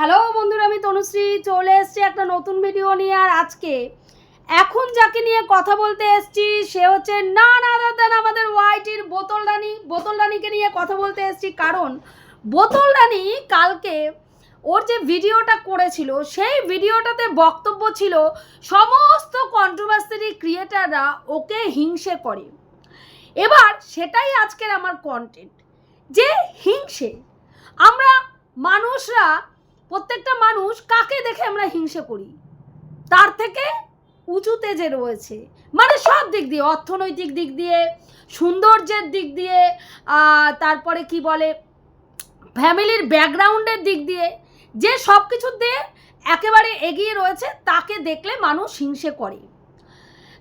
Hello বন্ধুরা, আমি তনুশ্রী, চলে এসেছি একটা নতুন ভিডিও নিয়ে। আর আজকে এখন যাকে নিয়ে কথা বলতে এসেছি, সে হচ্ছে না না দাদা আমাদের ওয়াইটির বোতল রানী। বোতল রানীকে নিয়ে কথা বলতে এসেছি, কারণ বোতল রানী কালকে ওর যে ভিডিওটা করেছিল, সেই ভিডিওটাতে বক্তব্য ছিল, সমস্ত কন্ট্রোভার্সি ক্রিয়েটাররা ওকে হিংসে করে। এবার সেটাই আজকের আমার কন্টেন্ট যে হিংসে। আমরা মানুষরা প্রত্যেকটা মানুষ কাকে দেখে আমরা হিংসে করি? তার থেকে উঁচুতে যে রয়েছে। মানে সব দিক দিয়ে, অর্থনৈতিক দিক দিয়ে, সৌন্দর্যের দিক দিয়ে তারপরে কি বলে, ফ্যামিলির ব্যাকগ্রাউন্ডের দিক দিয়ে, যে সব কিছুর দিয়ে একেবারে এগিয়ে রয়েছে, তাকে দেখলে মানুষ হিংসে করে।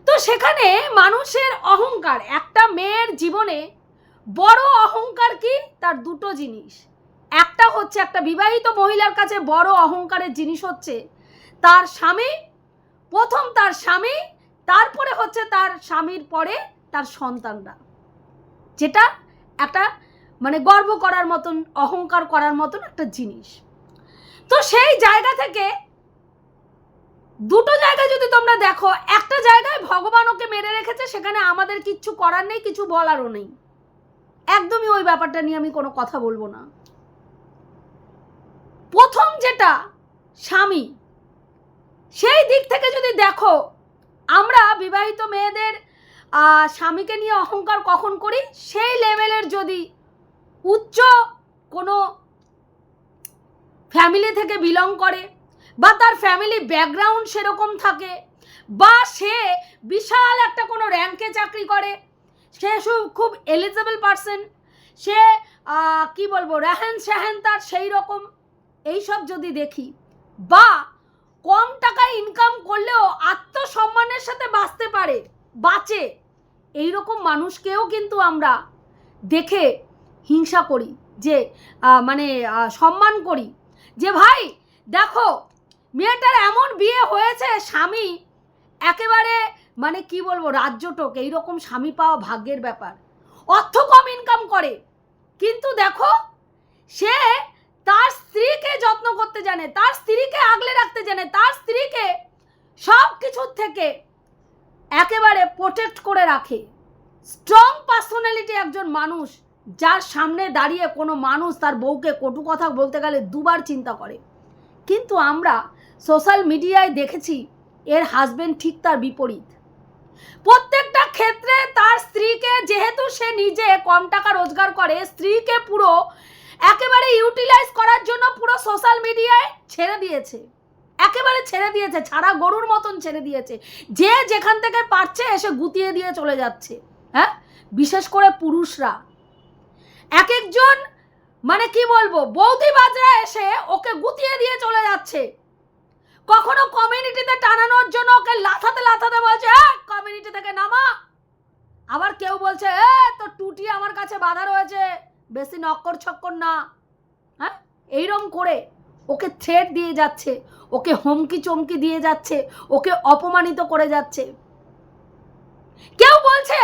তো সেখানে মানুষের অহংকার, একটা মেয়ের জীবনে বড় অহংকার কি? তার দুটো জিনিস। একটা হচ্ছে একটা বিবাহিত মহিলার কাছে বড় অহংকারের জিনিস হচ্ছে তার স্বামী, প্রথম তার স্বামী, তারপরে হচ্ছে তার স্বামীর পরে তার সন্তানরা। যেটা একটা মানে গর্ব করার মতন, অহংকার করার মতন একটা জিনিস। তো সেই জায়গা থেকে দুটো জায়গায় যদি তোমরা দেখো, একটা জায়গায় ভগবান ওকে মেরে রেখেছে, সেখানে আমাদের কিচ্ছু করার নেই, কিছু বলারও নেই। একদমই ওই ব্যাপারটা নিয়ে আমি কোনো কথা বলব না। প্রথম যেটা স্বামী, সেই দিক থেকে যদি দেখো, আমরা বিবাহিত মেয়েদের স্বামীকে নিয়ে অহংকার কখন করি? সেই লেভেলের যদি উচ্চ কোনো ফ্যামিলি থেকে বিলং করে বা তার ফ্যামিলি ব্যাকগ্রাউন্ড সেরকম থাকে বা সে বিশাল একটা কোনো র্যাঙ্কে চাকরি করে, সে খুব এলিজেবল পার্সন সে কি বলব রেহেন সেহেন তার সেই রকম এইসব যদি দেখি, বা কম টাকায় ইনকাম করলেও আত্মসম্মানের সাথে বাঁচতে পারে, বাঁচে এই রকম মানুষকেও কিন্তু আমরা দেখে হিংসা করি, যে মানে সম্মান করি, যে, ভাই, দেখো, মেয়েটার এমন বিয়ে হয়েছে, স্বামী একেবারে মানে কি বলব রাজ্যটোক এইরকম স্বামী পাওয়া ভাগ্যের ব্যাপার। অর্থ কম ইনকাম করে, কিন্তু দেখো, সে তার স্ত্রীকে যত্ন করতে জানে, তার স্ত্রীকে আগলে রাখতে জানে, তার স্ত্রীকে সব কিছুর থেকে একেবারে প্রোটেক্ট করে রাখে। স্ট্রং পার্সোনালিটি একজন মানুষ, যার সামনে দাঁড়িয়ে কোনো মানুষ তার বউকে কটু কথা বলতে গেলে দুবার চিন্তা করে। কিন্তু আমরা সোশ্যাল মিডিয়ায় দেখেছি, এর হাজবেন্ড ঠিক তার বিপরীত। প্রত্যেকটা ক্ষেত্রে তার স্ত্রীকে, যেহেতু সে নিজে কম টাকা রোজগার করে, স্ত্রীকে পুরো একেবারে ইউটিলাইজ করার জন্য পুরো সোশ্যাল মিডিয়ায় ছেড়ে দিয়েছে। একেবারে ছেড়ে দিয়েছে, ছাড়া গরুর মতন ছেড়ে দিয়েছে। যে যেখান থেকে পারছে এসে গুতিয়ে দিয়ে চলে যাচ্ছে হ্যাঁ? বিশেষ করে পুরুষরা। এক একজন মানে কি বলব বৌদি বৌদিবাজরা এসে ওকে গুতিয়ে দিয়ে চলে যাচ্ছে। কখনো কমিউনিটিতে টানানোর জন্য ওকে লাথাতে লাথাতে বলছে কমিউনিটি থেকে নামা। আবার কেউ বলছে, এ তো টুটি আমার কাছে বাধা রয়েছে। বেশি নক্কর ছক্কর না। হ্যাঁ? এইরকম করে ওকে থ্রেট দিয়ে যাচ্ছে ওকে হুমকি চমকি দিয়ে যাচ্ছে ওকে অপমানিত করে যাচ্ছে। কেউ বলছে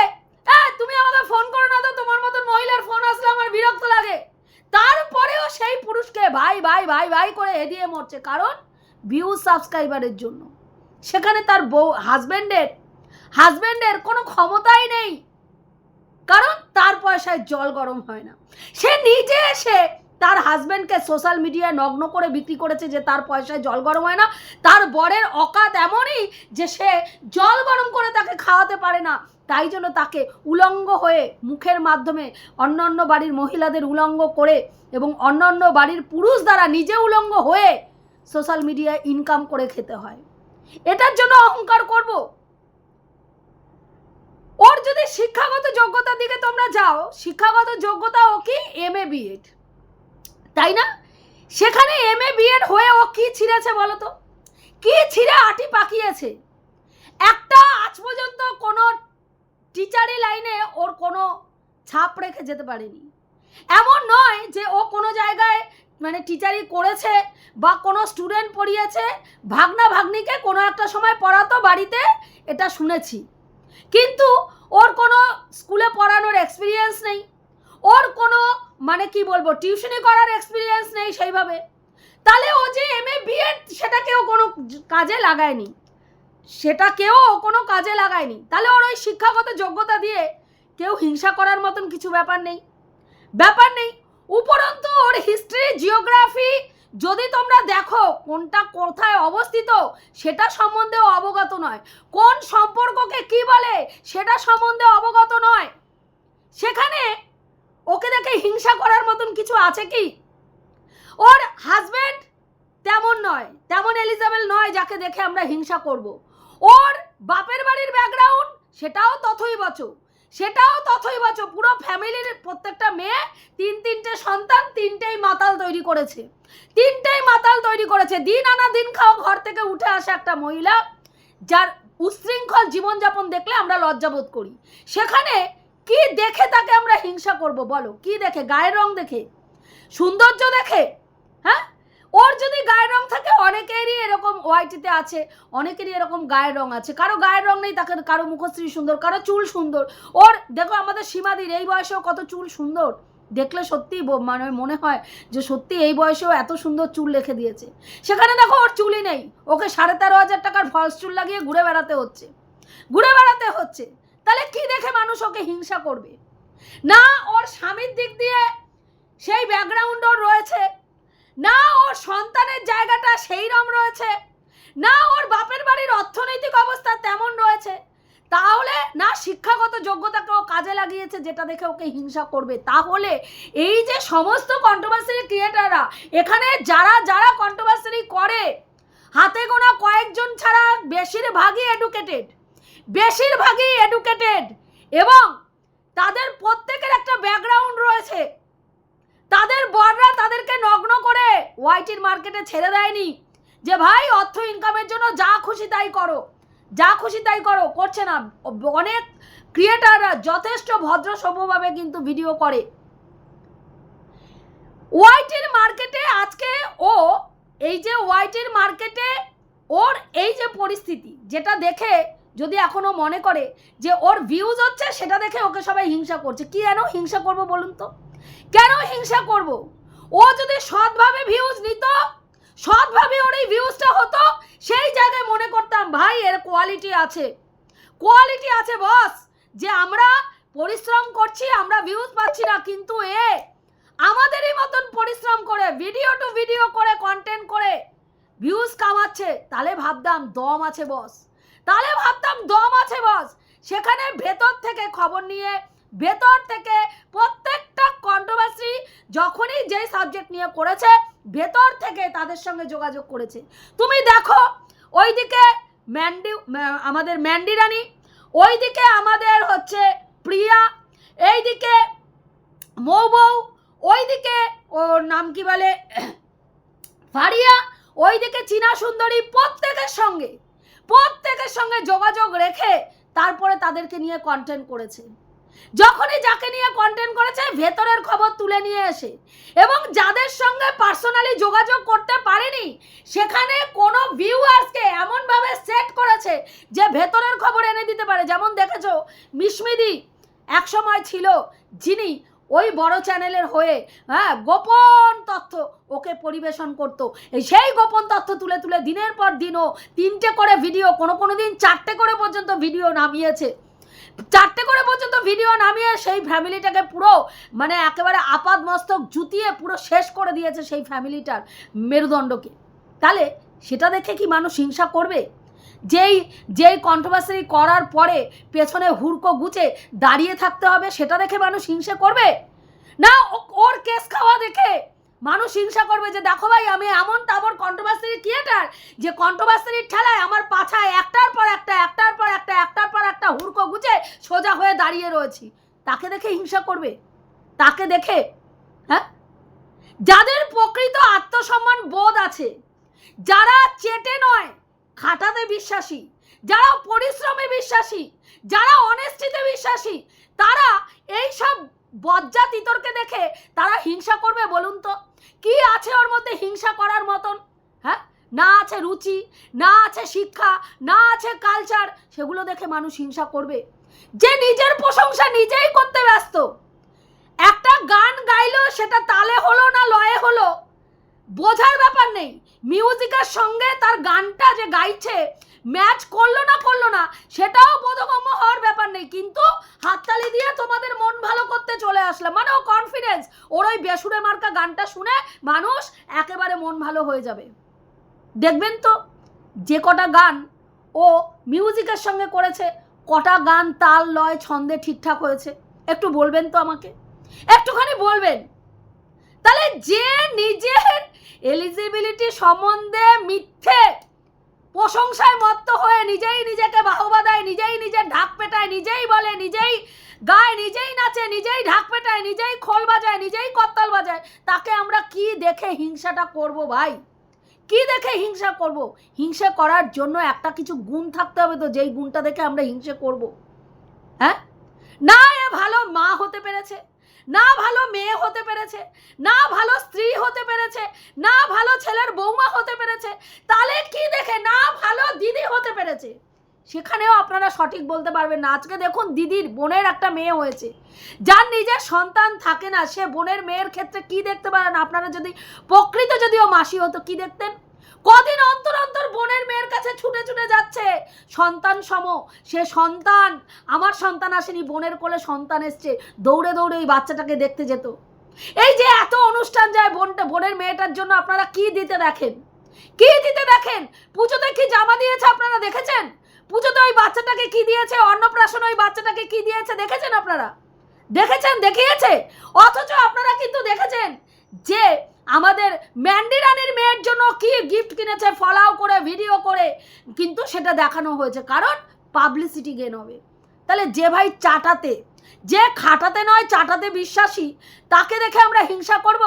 "এ, তুমি আমাকে ফোন করো না তো তোমার মতন মহিলার ফোন আসলে আমার বিরক্ত লাগে। তারপরেও সেই পুরুষকে ভাই ভাই ভাই ভাই করে এদিয়ে মরছে কারণ ভিউ সাবস্ক্রাইবারের জন্য। সেখানে তার বউ হাজব্যান্ডের হাজব্যান্ডের কোনো ক্ষমতাই নেই। কারণ তার পয়সায় জল গরম হয় না। সে নিজে এসে তার হাজব্যান্ডকে সোশ্যাল মিডিয়ায় নগ্ন করে বিক্রি করেছে যে তার পয়সায় জল গরম হয় না। তার বরের অকাত এমনই যে সে জল গরম করে তাকে খাওয়াতে পারে না। তাই জন্য তাকে উলঙ্গ হয়ে মুখের মাধ্যমে অন্য অন্য বাড়ির মহিলাদের উলঙ্গ করে এবং অন্য অন্য বাড়ির পুরুষ দ্বারা নিজে উলঙ্গ হয়ে সোশ্যাল মিডিয়ায় ইনকাম করে খেতে হয়। এটার জন্য অহংকার করব। ওর যদি শিক্ষাগত যোগ্যতার দিকে তোমরা যাও, শিক্ষাগত যোগ্যতা ও কি এম এ বিএড তাই না? সেখানে এম এ বিএড হয়ে ও কি ছিঁড়েছে বলো তো? কি ছিঁড়ে আটি পাকিয়েছে? একটা আজ পর্যন্ত কোনো টিচারি লাইনে ওর কোনো ছাপ রেখে যেতে পারেনি। এমন নয় যে ও কোনো জায়গায় মানে টিচারি করেছে বা কোনো স্টুডেন্ট পড়িয়েছে, ভাগনা ভাগ্নিকে কোনো একটা সময় পড়াতো বাড়িতে, এটা শুনেছি। কিন্তু ওর কোনো স্কুলে পড়ানোর এক্সপিরিয়েন্স নেই। ওর কোনো মানে কি বলব টিউশনি করার এক্সপিরিয়েন্স নেই সেইভাবে। তাহলে ও যে এম এ বিএড কেউ কোনো কাজে লাগায়নি। সেটা কেউ কোনো কাজে লাগায়নি। তাহলে ওর ওই শিক্ষাগত যোগ্যতা দিয়ে কেউ হিংসা করার মতন কিছু ব্যাপার নেই। ব্যাপার নেই। উপরন্তু ওর হিস্ট্রি জিওগ্রাফি যদি তোমরা দেখো কোনটা কোথায় অবস্থিত, সেটা সম্বন্ধেও অবগত নয়। কোন সম্পর্ককে কি বলে, সেটা সম্বন্ধে অবগত নয়। সেখানে ওকে দেখে হিংসা করার মতন কিছু আছে কি? ওর হাজবেন্ড তেমন নয়, তেমন এলিজাবেল নয় যাকে দেখে আমরা হিংসা করব। ওর বাপের বাড়ির ব্যাকগ্রাউন্ড সেটাও তথই বচো সেটাও তথই বচো, পুরো ফ্যামিলির প্রত্যেকটা মেয়ে তিন তিনটে সন্তান, তিনটেই মাতাল তৈরি করেছে। তিনটেই মাতাল তৈরি করেছে। দিন আনা দিন খাও, ঘর থেকে উঠে আসে একটা মহিলা, যার উচ্ছৃঙ্খল জীবনযাপন দেখলে আমরা লজ্জাবোধ করি। সেখানে কি দেখে তাকে আমরা হিংসা করব বলো? কি দেখে? গায়ের রং দেখে? সৌন্দর্য দেখে? হ্যাঁ? ওর যদি গায়ের রং থাকে, অনেকেরই এরকম ওয়াইটিতে আছে, অনেকেরই এরকম গায়ের রং আছে। কারও গায়ের রং নেই, তাকে কারও মুখশ্রী সুন্দর, কারও চুল সুন্দর। ওর, দেখো আমাদের সীমাদির, এই বয়সেও কত চুল সুন্দর? দেখলে সত্যি মানে মনে হয় যে সত্যি এই বয়সেও এত সুন্দর চুল রেখে দিয়েছে। সেখানে দেখো ওর চুলই নেই। ওকে সাড়ে তেরো হাজার টাকার ফলস চুল লাগিয়ে ঘুরে বেড়াতে হচ্ছে। ঘুরে বেড়াতে হচ্ছে। তাহলে কি দেখে মানুষ ওকে হিংসা করবে? না, ওর স্বামীর দিক দিয়ে সেই ব্যাকগ্রাউন্ড ওর রয়েছে। না ওর সন্তানের জায়গাটা সেই রকম রয়েছে। না ওর বাপের বাড়ির অর্থনৈতিক অবস্থা তেমন রয়েছে। তাহলে না শিক্ষাগত যোগ্যতাকে ও কাজে লাগিয়েছে যেটা দেখে ওকে হিংসা করবে। তাহলে এই যে সমস্ত কন্ট্রোভার্সারি ক্রিয়েটাররা এখানে যারা যারা কন্ট্রোভার্সারি করে, হাতে গোনা কয়েকজন ছাড়া বেশিরভাগই এডুকেটেড বেশিরভাগই এডুকেটেড এবং তাদের প্রত্যেকের একটা ব্যাকগ্রাউন্ড রয়েছে। তাদের বররা তাদেরকে নগ্ন করে ওয়াইটির মার্কেটে ছেড়ে দেয়নি। যে ভাই, অর্থ ইনকামের জন্য যা খুশি তাই করো। যা খুশি তাই করো, করছে না। অনেক ক্রিয়েটাররা যথেষ্ট ভদ্র সভ্যভাবে কিন্তু ভিডিও করে। ওয়াইটির মার্কেটে আজকে ও, এই যে ওয়াইটির মার্কেটে ওর এই যে পরিস্থিতি, যেটা দেখে যদি এখনও মনে করে যে ওর ভিউজ হচ্ছে, সেটা দেখে ওকে সবাই হিংসা করছে। কি যেন হিংসা করব বলুন তো? কেন হিংসা করব? ও যদি সৎভাবে ভিউজ নিত, সৎভাবে ওর এই ভিউজটা হতো, সেই জায়গায় মনে করতাম, ভাই, এর কোয়ালিটি আছে। কোয়ালিটি আছে বস যে আমরা পরিশ্রম করছি, আমরা ভিউজ পাচ্ছি না, কিন্তু এ আমাদেরই মতন পরিশ্রম করে ভিডিও টু ভিডিও করে কন্টেন্ট করে ভিউজ কামাচ্ছে। তাহলে ভাবতাম, দম আছে বস তাহলে ভাবতাম, দম আছে বস সেখানে ভেতর থেকে খবর নিয়ে ভেতর থেকে প্রত্যেকটা কন্ট্রোভার্সি যখনই যেই সাবজেক্ট নিয়ে করেছে, ভেতর থেকে তাদের সঙ্গে যোগাযোগ করেছে। তুমি দেখো, ওইদিকে ম্যান্ডি আমাদের ম্যান্ডি রানী, ওইদিকে আমাদের হচ্ছে প্রিয়া, এইদিকে মৌ বউ, ওইদিকে ওর নাম কি বলে, ফারিয়া, ওইদিকে চীনা সুন্দরী প্রত্যেকের সঙ্গে প্রত্যেকের সঙ্গে যোগাযোগ রেখে তারপরে তাদেরকে নিয়ে কন্টেন্ট করেছে। যখনই যাকে নিয়ে কন্টেন্ট করেছে, ভেতরের খবর তুলে নিয়ে এসে। এবং যাদের সঙ্গে পার্সোনালি যোগাযোগ করতে পারেনি, সেখানে কোনো ভিউয়ার্সকে এমনভাবে সেট করেছে যে ভেতরের খবর এনে দিতে পারে। যেমন দেখেছ, মিশমিদি এক সময় ছিল, যিনি ওই বড় চ্যানেলের হয়ে হ্যাঁ গোপন তথ্য ওকে পরিবেশন করত। সেই গোপন তথ্য তুলে তুলে দিনের পর দিনও তিনটে করে ভিডিও কোনো কোনো দিন চারটে করে পর্যন্ত ভিডিও নামিয়েছে। চারটে করে পর্যন্ত ভিডিও নামিয়ে সেই ফ্যামিলিটাকে পুরো মানে একেবারে আপাদ মস্তক জুতিয়ে পুরো শেষ করে দিয়েছে সেই ফ্যামিলিটার মেরুদণ্ডকে। তাহলে সেটা দেখে কি মানুষ হিংসা করবে? যেই যেই কন্ট্রোভার্সারি করার পরে পেছনে হুড়কো গুছে দাঁড়িয়ে থাকতে হবে, সেটা দেখে মানুষ হিংসা করবে? না ওর কেস খাওয়া দেখে মানুষ হিংসা করবে যে, দেখো ভাই, আমি এমন তাবর কন্ট্রোভার্সারি থিয়েটার যে কন্ট্রোভার্সারির ঠেলায় আমার পাছায় একটার পর একটা, একটার পর একটা, একটার পর একটা হুড়কো গুছে সোজা হয়ে দাঁড়িয়ে রয়েছি। তাকে দেখে হিংসা করবে? তাকে দেখে? হ্যাঁ? যাদের প্রকৃত আত্মসম্মান বোধ আছে, যারা চেটে নয়, খাটাতে বিশ্বাসী, যারা পরিশ্রমে বিশ্বাসী, যারা অনেস্টিতে বিশ্বাসী, তারা এই সব বজ্জা তিতরকে দেখে তারা হিংসা করবে বলুন তো? কি আছে ওর মধ্যে হিংসা করার মতন? হ্যাঁ? না আছে রুচি, না আছে শিক্ষা, না আছে কালচার সেগুলো দেখে মানুষ হিংসা করবে। যে নিজের প্রশংসা নিজেই করতে ব্যস্ত। একটা গান গাইলো, সেটা তালে হলো না লয়ে হলো? বোঝার ব্যাপার নেই। মিউজিকের সঙ্গে তার গানটা যে গাইছে ম্যাচ করল না করল না, সেটাও বোধগম্য হওয়ার ব্যাপার নেই। কিন্তু হাততালি দিয়ে তোমাদের মন ভালো করতে চলে আসলাম। মানে ও কনফিডেন্স ওর ওই বেসুরে মার্কা গানটা শুনে মানুষ একেবারে মন ভালো হয়ে যাবে। দেখবেন তো, যে কটা গান ও মিউজিকের সঙ্গে করেছে, কটা গান তাল, লয়, ছন্দে ঠিকঠাক হয়েছে। একটু বলবেন তো আমাকে? একটুখানি বলবেন। তাহলে যে নিজের এলিজিবিলিটি সম্বন্ধে মিথ্যে। প্রশংসায় মত্ত হয়ে নিজেই নিজেকে বাহবা দেয়, নিজেই নিজের ঢাক পেটায়, নিজেই বলে, নিজেই গায়, নিজেই নাচে, নিজেই ঢাক পেটায়, নিজেই খোল বাজায়, নিজেই করতাল বাজায়। তাকে আমরা কি দেখে হিংসাটা করব ভাই? কি দেখে হিংসা করব? হিংসা করার জন্য একটা কিছু গুণ থাকতে হবে তো, যেই গুণটা দেখে আমরা হিংসা করব। হ্যাঁ? না, এ ভালো মা হতে পেরেছে। না ভালো মেয়ে হতে পেরেছে, না ভালো স্ত্রী হতে পেরেছে, না ভালো ছেলের বৌমা হতে পেরেছে, তাহলে কি দেখে না ভালো দিদি হতে পেরেছে? সেখানেও আপনারা সঠিক বলতে পারবেন না। আজকে দেখুন দিদির বোনের একটা মেয়ে হয়েছে। যার নিজের সন্তান থাকে না, সে বোনের মেয়ের ক্ষেত্রে কি দেখতে পারেন? আপনারা যদি প্রকৃত যদিও মাসি হতো, কি দেখতেন? কদিন অন্তর অন্তর বোনের মেয়ের কাছে ছুটে ছুটে যাচ্ছে। সন্তান সম, সে সন্তান। আমার সন্তান আসেনি, বোনের কোলে সন্তান এসছে। দৌড়ে দৌড়ে এই বাচ্চাটাকে দেখতে যেত। এই যে এত অনুষ্ঠান যায় বোনটা বোনের মেয়েটার জন্য আপনারা কি দিতে দেখেন? কি দিতে দেখেন? পুজোতে কি জামা দিয়েছে আপনারা দেখেছেন? পুজোতে ওই বাচ্চাটাকে কি দিয়েছে? অন্নপ্রাশন ওই বাচ্চাটাকে কি দিয়েছে? দেখেছেন আপনারা? দেখেছেন? দেখিয়েছে? অথচ আপনারা কিন্তু দেখেছেন যে আমাদের ম্যান্ডি রানির মেয়ের জন্য কি গিফট কিনেছে ফলাও করে ভিডিও করে, কিন্তু সেটা দেখানো হয়েছে। কারণ পাবলিসিটি গেন হবে। তাহলে যে ভাই চাটাতে, যে খাটাতে নয়, চাটাতে বিশ্বাসী, তাকে দেখে আমরা হিংসা করব?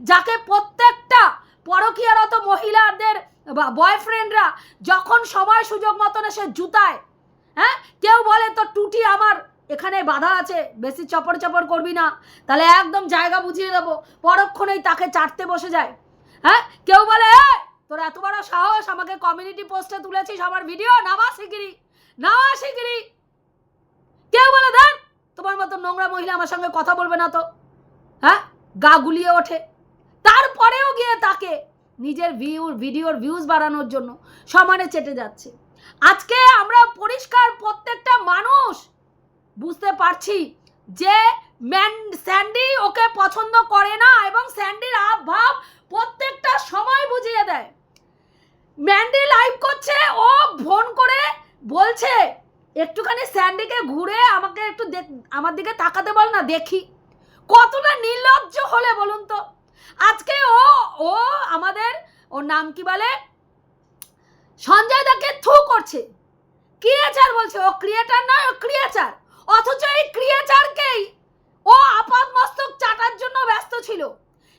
যাকে প্রত্যেকটা পরকীয়ারত মহিলাদের বা বয়ফ্রেন্ডরা যখন সময় সুযোগ মতন এসে জুতায় হ্যাঁ? কেউ বলে তো টুটি আমার এখানে বাধা আছে বেশি চপর চপর করবি না। তাহলে একদম জায়গা বুঝিয়ে দেবো পরক্ষণেই তাকে চাটতে বসে যায়। হ্যাঁ? কেউ বলে "এ, তোর এত বড় সাহস আমাকে কমিউনিটি পোস্টে তুলেছিস আমার ভিডিও নামা শিগিরি নামা শিগিরি কেউ বলে দেন তোমার মতো নোংরা মহিলা আমার সঙ্গে কথা বলবে না তো। হ্যাঁ? গা গুলিয়ে ওঠে। তারপরেও গিয়ে তাকে নিজের ভিউ ভিডিওর ভিউজ বাড়ানোর জন্য সমানে চেটে যাচ্ছে। আজকে আমরা পরিষ্কার প্রত্যেকটা মানুষ বুঝতে পারছি যে ম্যান, স্যান্ডি ওকে পছন্দ করে না এবং স্যান্ডির ভাব প্রত্যেকটা সময় বুঝিয়ে দেয়। ম্যান্ডি লাইভ করছে, ও ফোন করে বলছে, একটুখানি স্যান্ডিকে ঘুরে আমাকে একটু আমার দিকে তাকাতে বল না, দেখি। কতটা নির্লজ্জ হলে বলুন তো। আজকে ও ও আমাদের, ওর নাম কি বলে? সঞ্জয় দাকে থু করছে। ক্রিয়েচার বলছে, ও ক্রিয়েটার নয়, ও ক্রিয়েচার অথচ এই ক্রিয়েচারকেই ও আপাত মস্তক চাটার জন্য ব্যস্ত ছিল।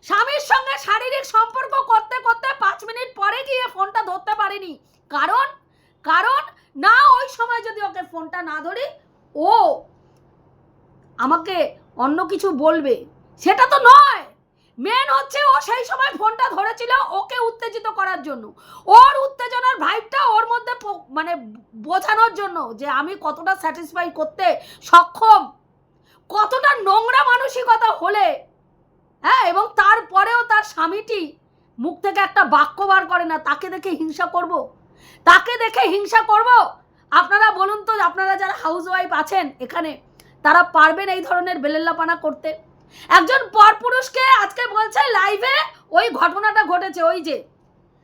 স্বামীর সঙ্গে শারীরিক সম্পর্ক করতে করতে পাঁচ মিনিট পরে গিয়ে ফোনটা ধরতে পারেনি। কারণ কারণ না ওই সময় যদি ওকে ফোনটা না ধরি, ও আমাকে অন্য কিছু বলবে। সেটা তো নয়! মেন হচ্ছে ও সেই সময় ফোনটা ধরেছিল ওকে উত্তেজিত করার জন্য। ওর উত্তেজনার ভাইবটা ওর মধ্যে মানে বোঝানোর জন্য যে আমি কতটা স্যাটিসফাই করতে সক্ষম, কতটা নোংরা মানসিকতা হলে হ্যাঁ এবং তারপরেও তার স্বামীটি মুখ থেকে একটা বাক্য বার করে না, তাকে দেখে হিংসা করব। তাকে দেখে হিংসা করব। আপনারা বলুন তো, আপনারা যারা হাউস ওয়াইফ আছেন এখানে, তারা পারবেন এই ধরনের বেলেল্লাপানা করতে? একজন পরপুরুষকে আজকে বলছে লাইভে ওই ঘটনাটা ঘটেছে, ওই যে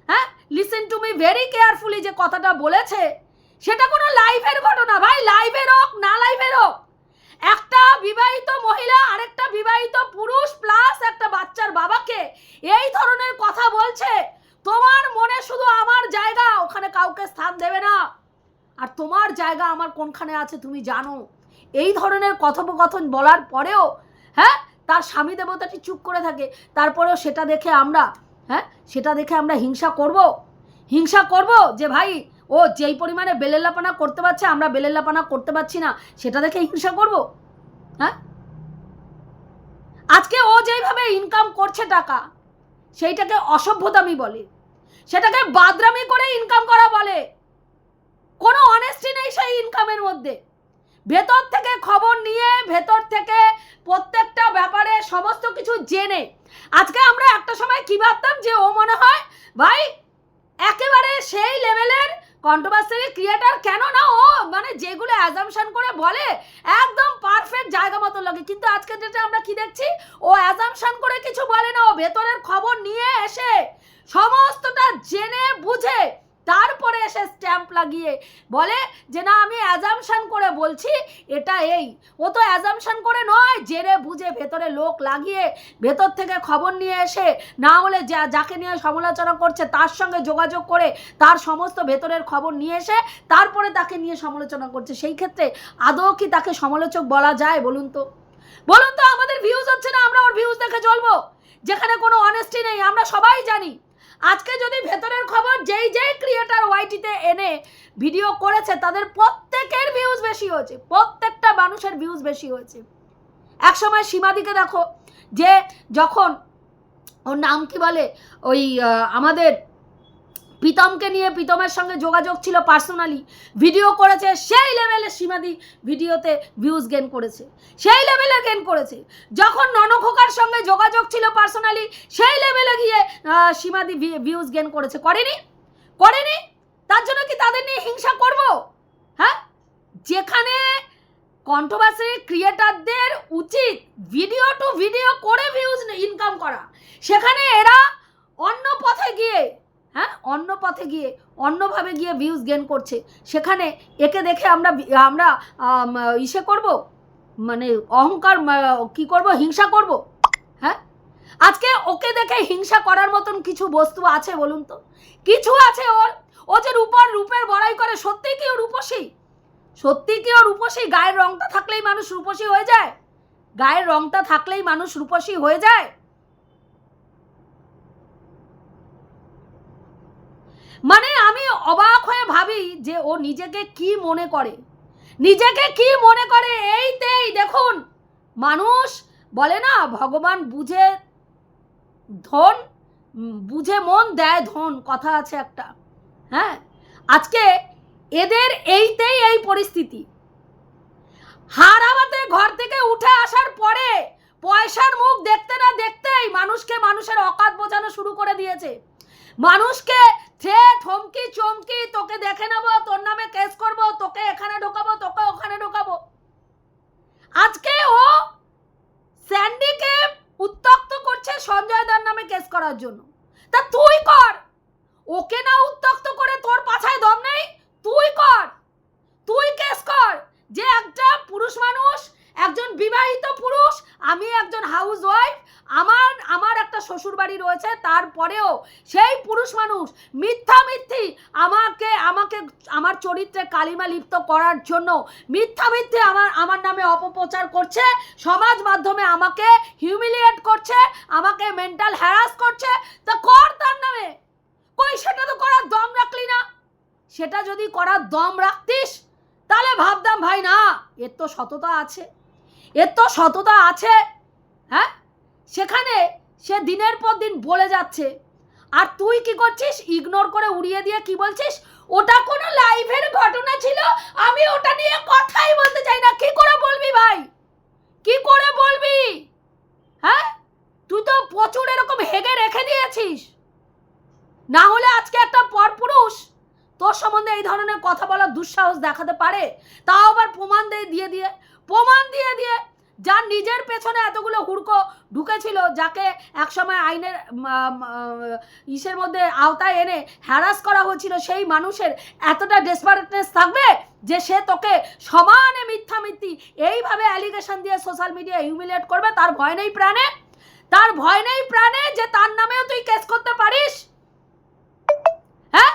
হ্যাঁ? Listen to me very carefully যে কথাটা বলেছে, সেটা কোনো লাইভের ঘটনা ভাই লাইভের হোক, না লাইভের হোক। একটা বিবাহিত মহিলা, আরেকটা বিবাহিত পুরুষ প্লাস একটা বাচ্চার বাবাকে এই ধরনের কথা বলছে, তোমার মনে শুধু আমার জায়গা, ওখানে কাউকে স্থান দেবে না। আর তোমার জায়গা আমার কোনখানে আছে তুমি জানো? এই ধরনের কথোপকথন বলার পরেও হ্যাঁ? তার স্বামী দেবতাটি চুপ করে থাকে। তারপরেও সেটা দেখে আমরা হ্যাঁ সেটা দেখে আমরা হিংসা করব? হিংসা করব যে ভাই, ও যেই পরিমাণে বেলেল্লাপানা করতে পারছে, আমরা বেলেল্লাপানা করতে পারছি না। সেটা দেখে হিংসা করব? হ্যাঁ? আজকে ও যেইভাবে ইনকাম করছে টাকা, সেইটাকে অসভ্যতামি বলে। সেটাকে বাদরামি করে ইনকাম করা বলে। কোনো অনেস্টি নেই সেই ইনকামের মধ্যে। ভেতর থেকে খবর নিয়ে ভেতর থেকে প্রত্যেকটা ব্যাপারে সমস্ত কিছু জেনে। আজকে আমরা একটা সময় কি ভাবতাম যে ও মনে হয়, ভাই, একেবারে সেই লেভেলের কন্ট্রোভার্সারি ক্রিয়েটার কেন না ও মানে যেগুলো অ্যাজামশন করে বলে, একদম পারফেক্ট জায়গা মতো লাগে কিন্তু আজকে যেটা আমরা কি দেখছি, ও অ্যাজামশন করে কিছু বলে না, ও ভেতরের খবর নিয়ে এসে সমস্তটা জেনে বুঝে তারপরে এসে স্ট্যাম্প লাগিয়ে বলে যে, না, আমি অ্যাজামশন করে বলছি, এটা এই। ও তো অ্যাজামশন করে নয় জেনে বুঝে ভেতরে লোক লাগিয়ে ভেতর থেকে খবর নিয়ে এসে, না হলে যা, যাকে নিয়ে সমালোচনা করছে, তার সঙ্গে যোগাযোগ করে তার সমস্ত ভেতরের খবর নিয়ে এসে, তারপরে তাকে নিয়ে সমালোচনা করছে। সেই ক্ষেত্রে আদৌ কি তাকে সমালোচক বলা যায়, বলুন তো? বলুন তো, আমাদের ভিউজ হচ্ছে না, আমরা ওর ভিউজ দেখে চলবো। যেখানে কোনো অনেস্টি নেই, আমরা সবাই জানি। আজকে যদি ভেতরের খবর যেই যেই ক্রিয়েটার ওয়াইটিতে এনে ভিডিও করেছে, তাদের প্রত্যেকের ভিউজ বেশি হয়েছে, প্রত্যেকটা মানুষের ভিউজ বেশি হয়েছে। এক একসময় সীমাদিকে দেখো, যে যখন ওর নাম কি বলে, ওই আমাদের প্রীতমকে নিয়ে প্রীতমের সঙ্গে যোগাযোগ ছিল পার্সোনালি ভিডিও করেছে, সেই লেভেলে সীমাদি ভিডিওতে ভিউজ গেন করেছে। সেই লেভেলে গেন করেছে। যখন ননখোকার সঙ্গে যোগাযোগ ছিল পার্সোনালি সেই লেভেলে গিয়ে সীমাদি ভিউজ গেন করেছে। করেনি? করেনি? তার জন্য কি তাদের নিয়ে হিংসা করব? হ্যাঁ? যেখানে কন্ট্রোভার্সি ক্রিয়েটারদের উচিত ভিডিও টু ভিডিও করে ভিউজ ইনকাম করা। সেখানে এরা অন্য পথে গিয়ে হ্যাঁ? অন্য পথে গিয়ে, অন্যভাবে গিয়ে ভিউজ গেন করছে। সেখানে একে দেখে আমরা আমরা ইসে করব? মানে অহংকার কি করব? হিংসা করব? হ্যাঁ? আজকে ওকে দেখে হিংসা করার মতন কিছু বস্তু আছে বলুন তো? কিছু আছে ওর। ও যে রূপর রূপের বড়াই করে সত্যি কি ও রূপসী? সত্যি কি ও রূপসী? গায়ের রংটা থাকলেই মানুষ রূপসী হয়ে যায়। গায়ের রংটা থাকলেই মানুষ রূপসী হয়ে যায়। মানে আমি অবাক হয়ে ভাবি যে ও নিজেকে কি মনে করে। নিজেকে কি মনে করে? এইতেই দেখুন, মানুষ বলে না, ভগবান বুঝে ধন বুঝে মন, দেয় ধন, কথা আছে একটা। হ্যাঁ? আজকে এদের এইতেই এই পরিস্থিতি। হারাবাতে ঘর থেকে উঠে আসার পরে পয়সার মুখ দেখতে না দেখতেই মানুষকে মানুষের অকাত বোঝানো শুরু করে দিয়েছে। মানুষকে থ্রেট হুমকি চমকি তোকে দেখে নেব, তোর নামে কেস করব, তোকে এখানে ঢোকাবো, তোকে ওখানে ঢোকাবো। আজকে ও স্যান্ডিকে উত্তক্ত করছে সঞ্জয় দার নামে কেস করার জন্য। তা তুই কর! ওকে না উত্তক্ত করে তোর পাছায় দম নেই, তুই কর! তুই কেস কর যে একটা পুরুষ মানুষ, একজন বিবাহিত পুরুষ, আমি একজন হাউস ওয়াইফ আমার আমার শ্বশুর বাড়ি রয়েছে, তারপরেও সেই পুরুষ মানুষ মিথ্যা মিথ্যি আমাকে আমাকে, আমার চরিত্রে কালিমা লিপ্ত করার জন্য মিথ্যা মিথ্যে আমার আমার নামে অপপ্রচার করছে, সমাজ মাধ্যমে আমাকে হিউমিলিয়েট করছে, আমাকে মেন্টাল হ্যারাস করছে, তা কর তার নামে। কই সেটা তো করার দম রাখলি না। সেটা যদি করার দম রাখতিস, তাহলে ভাবতাম, ভাই না, এর তো সততা আছে। এর তো সততা আছে হ্যাঁ? সেখানে সে দিনের পর দিন বলে যাচ্ছে। আর তুই কি করছিস? ইগনোর করে উড়িয়ে দিয়ে কি বলছিস? ওটা কোনো লাইভের ঘটনা ছিল? আমি ওটা নিয়ে কথাই বলতে চাই না। কি করে বলবি ভাই? কি করে বলবি? হ্যাঁ? তুই তো প্রচুর এরকম হেগে রেখে দিয়েছিস। না হলে আজকে একটা পরপুরুষ তোর সম্বন্ধে এই ধরনের কথা বলার দুঃসাহস দেখাতে পারে। তাও আবার প্রমাণ দিয়ে দিয়ে দিয়ে। প্রমাণ দিয়ে দিয়ে যার নিজের পেছনে এতগুলো হুড়কো ঢুকেছিল, যাকে একসময় আইনের ইসের মধ্যে আওতায় এনে হ্যারাস করা হয়েছিল, সেই মানুষের এতটা ডেসপারেটনেস থাকবে যে সে তোকে সমানে মিথ্যা মিথ্যি এইভাবে অ্যালিগেশন দিয়ে সোশ্যাল মিডিয়া হিউমিলেট করবে, তার ভয় নেই প্রাণে। তার ভয় নেই প্রাণে যে তার নামেও তুই কেস করতে পারিস। হ্যাঁ?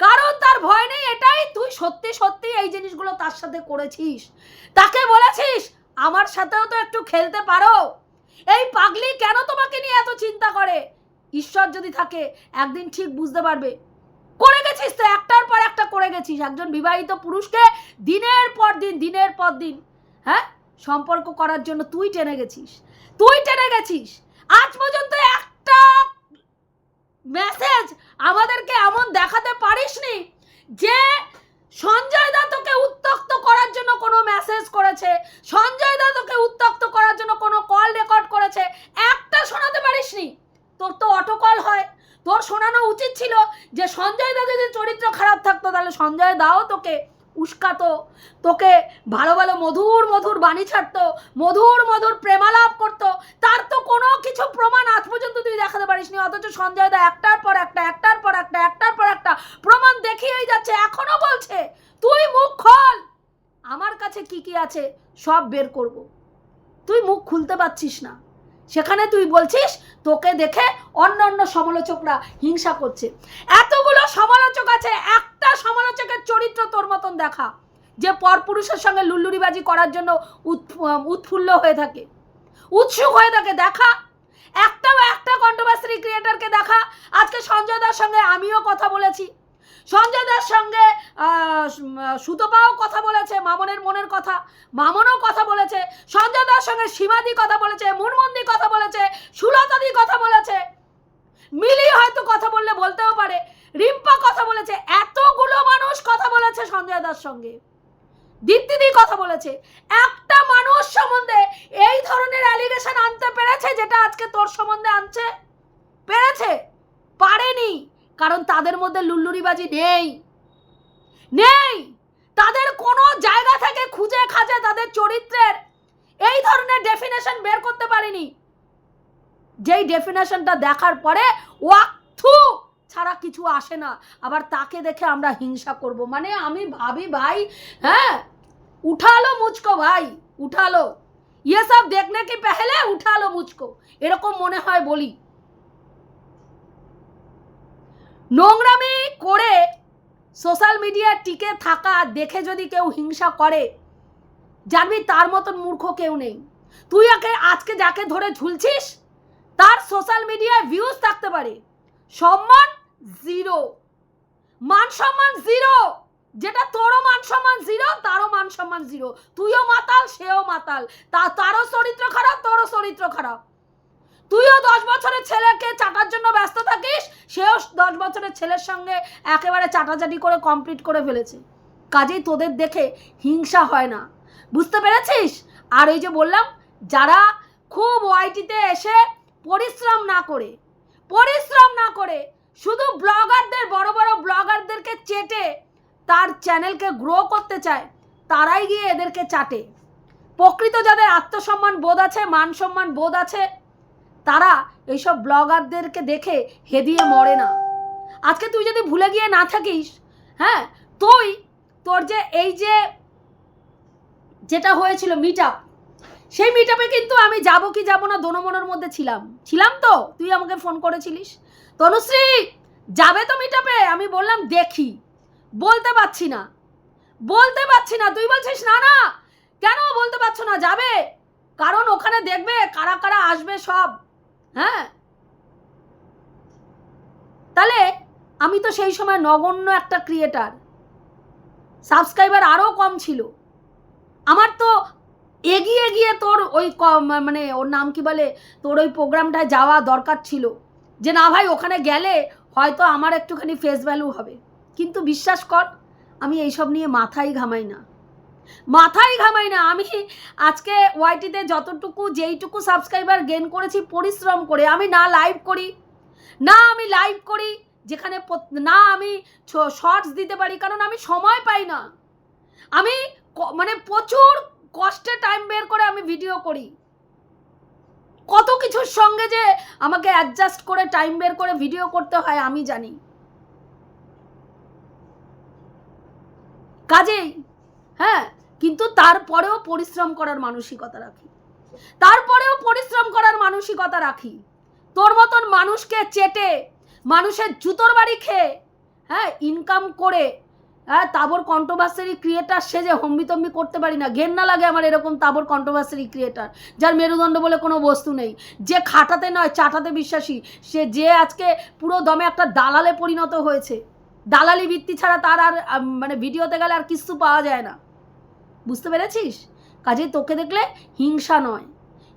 কারণ তার ভয় নেই এটাই, তুই সত্যি সত্যি এই জিনিসগুলো তার সাথে করেছিস। তাকে বলেছিস আমার সাথেও তো একটু খেলতে পারো। এই পাগলি কেন তোমাকে নিয়ে এত চিন্তা করে? ঈশ্বর যদি থাকে, একদিন ঠিক বুঝতে পারবে। করে গেছিস তো, একটার পর একটা করে গেছিস। একজন বিবাহিত পুরুষকে দিনের পর দিন, দিনের পর দিন হ্যাঁ? সম্পর্ক করার জন্য তুই টেনে গেছিস। তুই টেনে গেছিস। আজ পর্যন্ত একটা মেসেজ আমাদেরকে এমন দেখাতে পারিসনি যে সঞ্জয় দা তোকে উত্তক্ত করার জন্য কোনো মেসেজ করেছে। সঞ্জয় দা তোকে উত্তক্ত করার জন্য কোনো কল রেকর্ড করেছে। একটা শোনাতে পারিসনি? তোর তো অটো কল হয়। তোর শোনানো উচিত ছিল যে সঞ্জয় দা যদি চরিত্র খারাপ থাকতো, তাহলে সঞ্জয় দাও তোকে। উস্কাতো তোকে ভালো ভালো মধুর মধুর বাণী ছাড়তো, মধুর মধুর প্রেমালাপ করতো। তার তো কোনো কিছু প্রমাণ আজ পর্যন্ত তুই দেখাতে পারিসনি, অথচ সঞ্জয় দা একটার পর একটা, একটার পর একটা, একটার পর একটা প্রমাণ দেখিয়েই যাচ্ছে, এখনও বলছে, তুই মুখ খোল! আমার কাছে কি কি আছে, সব বের করব। তুই মুখ খুলতে পারছিস না। সেখানে তুই বলছিস, তোকে দেখে অন্য অন্য সমালোচকরা হিংসা করছে। এতগুলো সমালোচক আছে, একটা সমালোচকের চরিত্র তোর মতন দেখা, যে পরপুরুষের সঙ্গে লুল্লুরিবাজি করার জন্য উৎফ- উৎফুল্ল হয়ে থাকে, উৎসুক হয়ে থাকে, দেখা একটা একটা কন্ট্রোভার্সি ক্রিয়েটারকে দেখা। আজকে সঞ্জয় দার সঙ্গে আমিও কথা বলেছি। সঞ্জয় দার সঙ্গে সুতপাও কথা বলেছে, মামনের মনের কথা, মামনও কথা বলেছে, সঞ্জয় দার সঙ্গে সীমাদি কথা বলেছে মুনমন্দি কথা বলেছে সুলতাদি কথা বলেছে। মিলি হয়তো কথা বললে বলতেও পারে, রিম্পা কথা বলেছে, এতগুলো মানুষ কথা বলেছে সঞ্জয় দার সঙ্গে। দীপ্তিদি কথা বলেছে, একটা মানুষ সম্বন্ধে এই ধরনের অ্যালিগেশন আনতে পেরেছে যেটা আজকে তোর সম্বন্ধে আনছে? পেরেছে? পারেনি। কারণ তাদের মধ্যে লুল্লুরিবাজি নেই। নেই! তাদের কোনো জায়গা থেকে খুঁজে খাজে তাদের চরিত্রের। এই ধরনের ডেফিনেশন বের করতে পারিনি। যেই ডেফিনেশনটা দেখার পরে ওয়াকথু ছাড়া কিছু আসে না। আবার তাকে দেখে আমরা হিংসা করব। মানে আমি ভাবি ভাই হ্যাঁ? উঠালো মুচকো ভাই, উঠালো। ইয়ে সব দেখনে কি পেহলে? উঠালো মুচকো। এরকম মনে হয় বলি। নোংরামি করে সোশ্যাল মিডিয়া টিকে থাকা, দেখে যদি কেউ হিংসা করে, জানবি তার মতন মূর্খ কেউ নেই। তুই একে আজকে যাকে ধরে ঝুলছিস, তার সোশ্যাল মিডিয়ায় ভিউজ থাকতে পারে। সম্মান জিরো মান সম্মান জিরো যেটা তোরও মান সম্মান জিরো তারও মান সম্মান জিরো তুইও মাতাল, সেও মাতাল। তা, তারও চরিত্র খারাপ, তোরও চরিত্র খারাপ। তুইও দশ বছরের ছেলেকে চাটার জন্য ব্যস্ত থাকিস, সেও দশ বছরের ছেলের সঙ্গে একেবারে চাটাচাটি করে কমপ্লিট করে ফেলেছে। কাজেই তোদের দেখে হিংসা হয় না। বুঝতে পেরেছিস? আর ওই যে বললাম, যারা খুব ওয়াইটিতে এসে পরিশ্রম না করে, পরিশ্রম না করে, শুধু ব্লগারদের, বড় বড় ব্লগারদেরকে চেটে তার চ্যানেলকে গ্রো করতে চায়, তারাই গিয়ে এদেরকে চাটে। প্রকৃত যাদের আত্মসম্মান বোধ আছে, মান সম্মান বোধ আছে তারা এইসব ব্লগারদেরকে দেখে হেদিয়ে মরে না। আজকে তুই যদি ভুলে গিয়ে না থাকিস হ্যাঁ তুই তোর যে এই যে যেটা হয়েছিল মিট আপ সেই মিট আপে কিন্তু আমি যাব কি যাব না দোনমনের মধ্যে ছিলাম। ছিলাম তো, তুই আমাকে ফোন করেছিলিস। তনুশ্রী, যাবে তো মিট আপে আমি বললাম, দেখি। বলতে পারছি না। বলতে পারছি না। তুই বলছিস, না না। কেন বলতে পারছ না? যাবে। কারণ ওখানে দেখবে কারা কারা আসবে সব। হ্যাঁ? তাহলে আমি তো সেই সময় নগণ্য একটা ক্রিয়েটার সাবস্ক্রাইবার আরও কম ছিল। আমার তো এগিয়ে গিয়ে তোর ওই মানে ওর নাম কি বলে? তোর ওই প্রোগ্রামটায় যাওয়া দরকার ছিল। যে না ভাই, ওখানে গেলে হয়তো আমার একটুখানি ফেস ভ্যালু হবে। কিন্তু বিশ্বাস কর, আমি এইসব নিয়ে মাথাই ঘামাই না। মাথাই ঘামাই না। আমি আজকে ওয়াইটিতে যতটুকু, যেইটুকু সাবস্ক্রাইবার গেন করেছি, পরিশ্রম করে, আমি না লাইভ করি, না আমি লাইভ করি, যেখানে না আমি শর্টস দিতে পারি, কারণ আমি সময় পাই না। আমি মানে প্রচুর কষ্টে টাইম বের করে আমি ভিডিও করি। কত কিছুর সঙ্গে যে আমাকে অ্যাডজাস্ট করে টাইম বের করে ভিডিও করতে হয়, আমি জানি। কাজেই হ্যাঁ কিন্তু তারপরেও পরিশ্রম করার মানসিকতা রাখি। তারপরেও পরিশ্রম করার মানসিকতা রাখি। তোর মতন মানুষকে চেটে, মানুষের জুতোর বাড়ি খেয়ে হ্যাঁ ইনকাম করে হ্যাঁ তাবর কন্ট্রোভার্সারি ক্রিয়েটার সেজে হম্বিতম্বি করতে পারি না। ঘেন্না লাগে আমার এরকম তাবর কন্ট্রোভার্সারি ক্রিয়েটার যার মেরুদণ্ড বলে কোনো বস্তু নেই। যে খাটাতে নয়, চাটাতে বিশ্বাসী, সে যে আজকে পুরো দমে একটা দালালে পরিণত হয়েছে। দালালি বৃত্তি ছাড়া তার আর মানে ভিডিওতে গেলে আর কিছু পাওয়া যায় না। বুঝতে পেরেছিস? কাজেই তোকে দেখলে হিংসা নয়।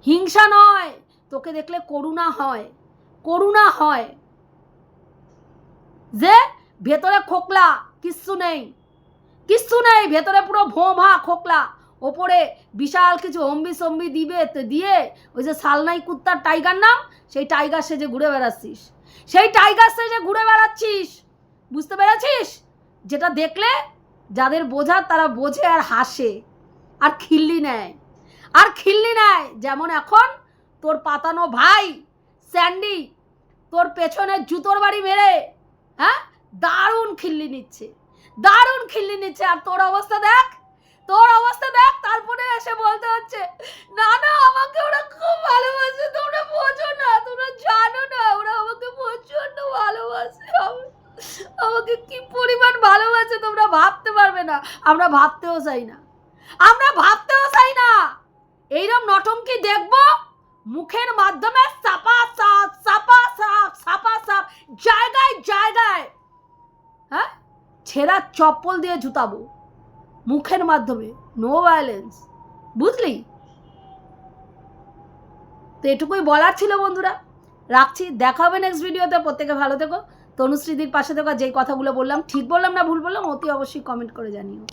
হিংসা নয়, তোকে দেখলে করুণা হয় করুণা হয়। যে ভেতরে খোকলা, কিচ্ছু নেই। কিচ্ছু নেই, ভেতরে পুরো ভোঁ ভা খোকলা। ওপরে বিশাল কিছু অম্বি সম্বি দিবে দিয়ে ওই যে সালনাই কুত্তার টাইগার নাম, সেই টাইগার সেজে ঘুরে বেড়াচ্ছিস। সেই টাইগার সেজে ঘুরে বেড়াচ্ছিস। বুঝতে পেরেছিস? যেটা দেখলে যাদের বোঝার তারা বোঝে আর হাসে, আর খিল্লি নেয়। আর খিল্লি নেয়, যেমন এখন তোর পাতানো ভাই স্যান্ডি, তোর পেছনে জুতোর বাড়ি মেরে হ্যাঁ? দারুণ খিল্লি নিচ্ছে, দারুণ খিল্লি নিচ্ছে। আর তোর অবস্থা দেখ, তোর অবস্থা দেখ, তারপরে এসে বলতে হচ্ছে, না না, আমাকে ওরা খুব ভালোবাসে, তোমরা বোঝো না, তোমরা জানো না, ওরা আমাকে প্রচণ্ড ভালোবাসে। আমাকে কি পরিমাণ ভালোবাসে তোমরা ভাবতে পারবে না। আমরা ভাবতেও চাই না। আমরা ভাবতেও চাই না। এইরকম নটঙ্কি দেখব, মুখের মাধ্যমে সাপা সাপ সাপা সাপ সাপা সাপ জায়গায় জায়গায় হ্যাঁ? ছেঁড়া চপ্পল দিয়ে জুতাবো। মুখের মাধ্যমে নো ভায়োলেন্স বুঝলি? তো এটুকুই বলার ছিল বন্ধুরা। রাখছি, দেখা হবে নেক্সট ভিডিওতে প্রত্যেকে ভালো থেকো। তনুশ্রীদির পাশে থাকা যেই কথাগুলো বললাম, ঠিক বললাম না ভুল বললাম, অতি অবশ্যই কমেন্ট করে জানিও।